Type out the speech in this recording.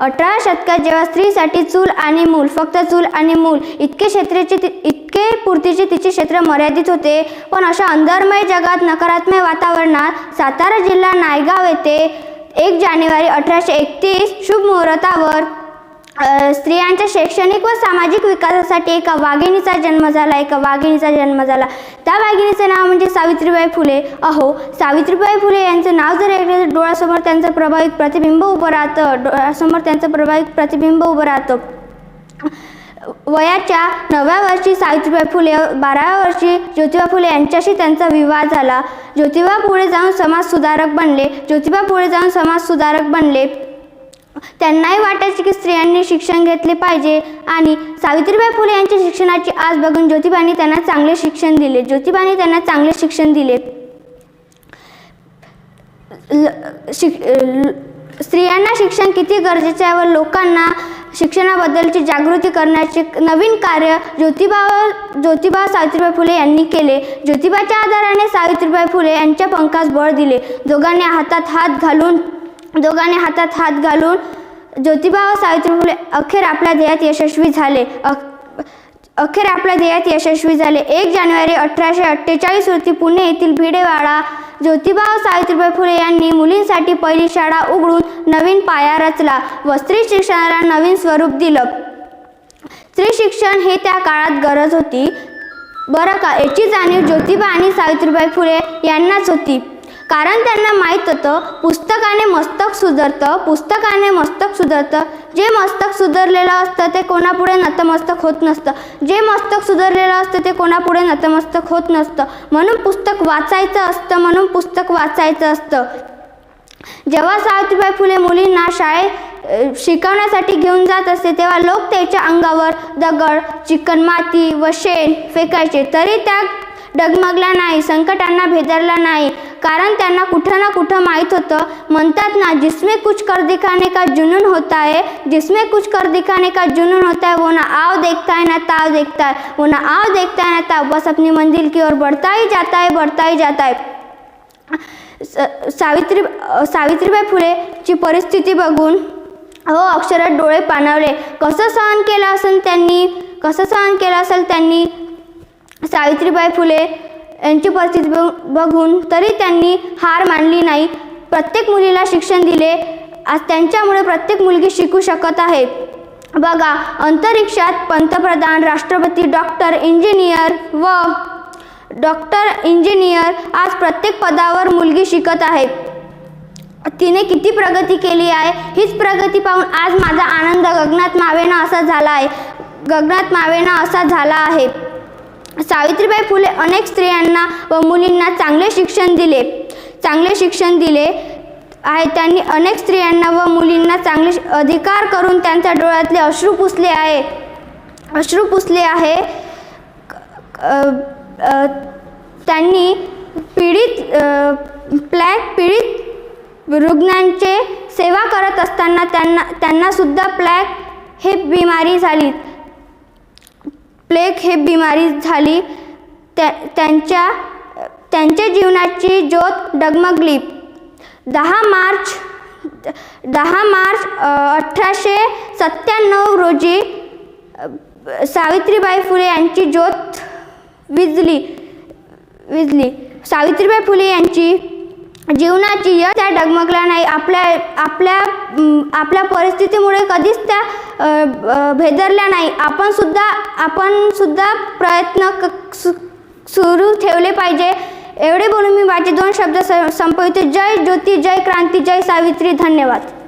अठरा शतकात जेव्हा स्त्रीसाठी चूल आणि मूल फक्त चूल आणि मूल इतके क्षेत्राचे ति- इतके पुरतीचे तिचे क्षेत्र मर्यादित होते. पण अशा अंधर्मय जगात नकारात्मक वातावरणात सातारा जिल्हा नायगाव येथे एक जानेवारी अठराशे एकतीस शुभ मुहूर्तावर स्त्रियांच्या शैक्षणिक व सामाजिक विकासासाठी एका वाघिणीचा जन्म झाला एका वाघिणीचा जन्म झाला. त्या वाघिणीचं नाव म्हणजे सावित्रीबाई फुले. अहो सावित्रीबाई फुले यांचं नाव जर ऐकलं तर डोळ्यासमोर त्यांचं प्रभावित प्रतिबिंब उभं राहतं. डोळ्यासमोर त्यांचं प्रभावित प्रतिबिंब उभं राहतं. वयाच्या नवव्या वर्षी सावित्रीबाई फुले बाराव्या वर्षी ज्योतिबा फुले यांच्याशी त्यांचा विवाह झाला. ज्योतिबा पुढे जाऊन समाजसुधारक बनले. ज्योतिबा पुढे जाऊन समाजसुधारक बनले. त्यांनाही वाटायचे की स्त्रियांनी शिक्षण घेतले पाहिजे. आणि सावित्रीबाई फुले यांच्या शिक्षणाची आज बघून ज्योतिबांनी त्यांना चांगले शिक्षण दिले. ज्योतिबांनी त्यांना चांगले शिक्षण दिले. ल- शिक स्त्रियांना शिक्षण किती गरजेचे आहे व लोकांना शिक्षणाबद्दलची जागृती करण्याचे नवीन कार्य ज्योतिबा ज्योतिबा सावित्रीबाई फुले यांनी केले. ज्योतिबाच्या आधाराने सावित्रीबाई फुले यांच्या पंखास बळ दिले. दोघांनी हातात हात घालून दोघांनी हातात हात घालून ज्योतिबा व सावित्री फुले अखेर आपल्या ध्येयात यशस्वी झाले. अखेर आपल्या ध्येयात यशस्वी झाले. एक जानेवारी अठराशे अठ्ठेचाळीस रोजी पुणे येथील भिडेवाडा ज्योतिबा व सावित्रीबाई फुले यांनी मुलींसाठी पहिली शाळा उघडून नवीन पाया रचला. व स्त्री शिक्षणाला नवीन स्वरूप दिलं. स्त्री शिक्षण हे त्या काळात गरज होती. बरं का? याची जाणीव ज्योतिबा आणि सावित्रीबाई फुले यांनाच होती. कारण त्यांना माहीत होतं पुस्तकाने मस्तक सुधरतं पुस्तकाने मस्तक सुधारतं. जे मस्तक सुधरलेलं असतं ते कोणापुढे नतमस्तक होत नसतं. जे मस्तक सुधारलेलं असतं ते कोणापुढे नतमस्तक होत नसतं. म्हणून पुस्तक वाचायचं असतं म्हणून पुस्तक वाचायचं असतं. जेव्हा सावित्रीबाई फुले मुलींना शाळेत शिकवण्यासाठी घेऊन जात असते तेव्हा लोक त्याच्या अंगावर दगड चिकणमाती व शेण फेकायचे. तरी त्या डगमगला नाही संकटांना भेदरला नाही. कारण त्यांना कुठं ना कुठं माहीत होतं. म्हणतात ना जिसमें कुछ कर दिखाने का जुनून होता है जिसमें कुछ कर दिखाने का जुनून होता है वो ना आव देखता है ना ताव देखता है। वो ना आव देखता है ना ताव। बस अपनी मंजिल की ओर बढ़ता ही जाता है बढ़ता ही जाता है। सावित्री सावित्रीबाई फुलेची परिस्थिती बघून हो अक्षरात डोळे पाणावले. कसं सहन केलं असेल त्यांनी? कसं सहन केलं असेल त्यांनी? सावित्रीबाई फुले यांची परिस्थिती बघ- बघून तरी त्यांनी हार मानली नाही. प्रत्येक मुलीला शिक्षण दिले. आज त्यांच्यामुळे प्रत्येक मुलगी शिकू शकत आहे. बघा अंतरिक्षात पंतप्रधान राष्ट्रपती डॉक्टर इंजिनियर व डॉक्टर इंजिनियर आज प्रत्येक पदावर मुलगी शिकत आहे. तिने किती प्रगती केली आहे? हीच प्रगती पाहून आज माझा आनंद गगनात मावेना असा झाला आहे. गगनात मावेना असा झाला आहे. सावित्रीबाई फुले अनेक स्त्रियांना व मुलींना चांगले शिक्षण दिले. चांगले शिक्षण दिले आहे. त्यांनी अनेक स्त्रियांना व मुलींना चांगले अधिकार करून त्यांच्या डोळ्यातले अश्रू पुसले आहे. अश्रू पुसले आहे. त्यांनी पीडित प्लॅग पीडित रुग्णांचे सेवा करत असताना त्यांना त्यांनासुद्धा प्लॅग हे बिमारी झाली. प्लेग हे बिमारी झाली. त्या त्यांच्या त्यांच्या जीवनाची ज्योत डगमगली. दहा मार्च दहा मार्च अठराशे सत्त्याण्णव रोजी सावित्रीबाई फुले यांची ज्योत विजली विजली. सावित्रीबाई फुले यांची जीवनाची यश त्या डगमगला नाही. आपल्या आपल्या आपल्या परिस्थितीमुळे कधीच त्या भेदरल्या नाही. आपण सुद्धा आपण सुद्धा प्रयत्न क सु सुरू ठेवले पाहिजे. एवढे बोलून मी माझे दोन शब्द स- संपविते. जय ज्योती जय क्रांती जय सावित्री. धन्यवाद.